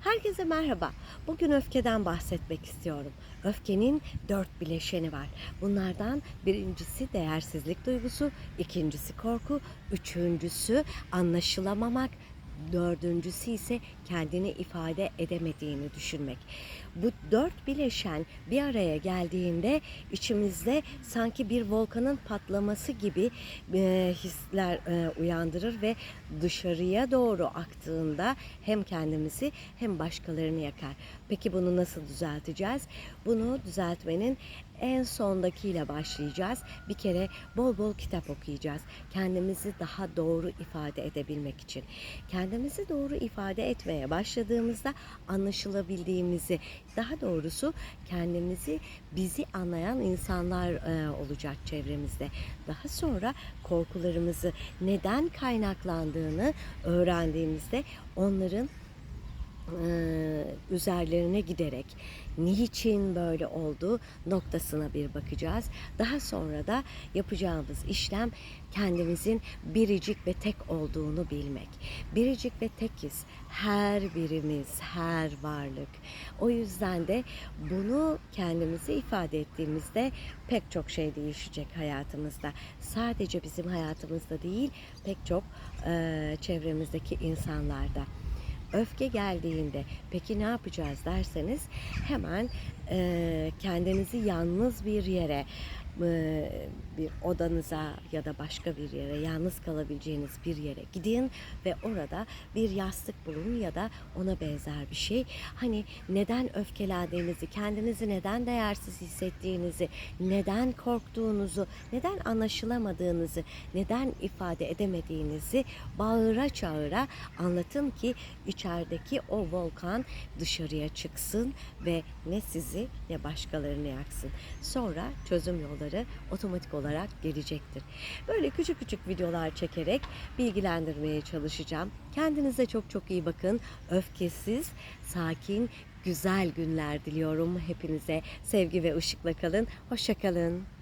Herkese merhaba. Bugün öfkeden bahsetmek istiyorum. Öfkenin dört bileşeni var. Bunlardan birincisi değersizlik duygusu, ikincisi korku, üçüncüsü anlaşılamamak, dördüncüsü ise kendini ifade edemediğini düşünmek. Bu dört bileşen bir araya geldiğinde içimizde sanki bir volkanın patlaması gibi e, hisler e, uyandırır ve dışarıya doğru aktığında hem kendimizi hem başkalarını yakar. Peki bunu nasıl düzelteceğiz? Bunu düzeltmenin en sondakiyle başlayacağız. Bir kere bol bol kitap okuyacağız. Kendimizi daha doğru ifade edebilmek için. Kendimizi doğru ifade etmeye başladığımızda anlaşılabildiğimizi, daha doğrusu kendimizi bizi anlayan insanlar e, olacak çevremizde. Daha sonra korkularımızı neden kaynaklandığını öğrendiğimizde onların e, üzerlerine giderek niçin böyle oldu noktasına bir bakacağız. Daha sonra da yapacağımız işlem kendimizin biricik ve tek olduğunu bilmek. Biricik ve tekiz her birimiz, her varlık. O yüzden de bunu kendimize ifade ettiğimizde pek çok şey değişecek hayatımızda. Sadece bizim hayatımızda değil, pek çok e, çevremizdeki insanlarda öfke geldiğinde peki ne yapacağız? derseniz hemen e, kendinizi yalnız bir yere bir odanıza ya da başka bir yere yalnız kalabileceğiniz bir yere gidin ve orada bir yastık bulun ya da ona benzer bir şey. Hani neden öfkelendiğinizi, kendinizi neden değersiz hissettiğinizi, neden korktuğunuzu, neden anlaşılamadığınızı, neden ifade edemediğinizi bağıra çağıra anlatın ki içerideki o volkan dışarıya çıksın ve ne sizi ne başkalarını yaksın. Sonra çözüm yolları otomatik olarak gelecektir. Böyle küçük küçük videolar çekerek bilgilendirmeye çalışacağım. Kendinize çok çok iyi bakın. Öfkesiz, sakin, güzel günler diliyorum hepinize. Sevgi ve ışıkla kalın. Hoşça kalın.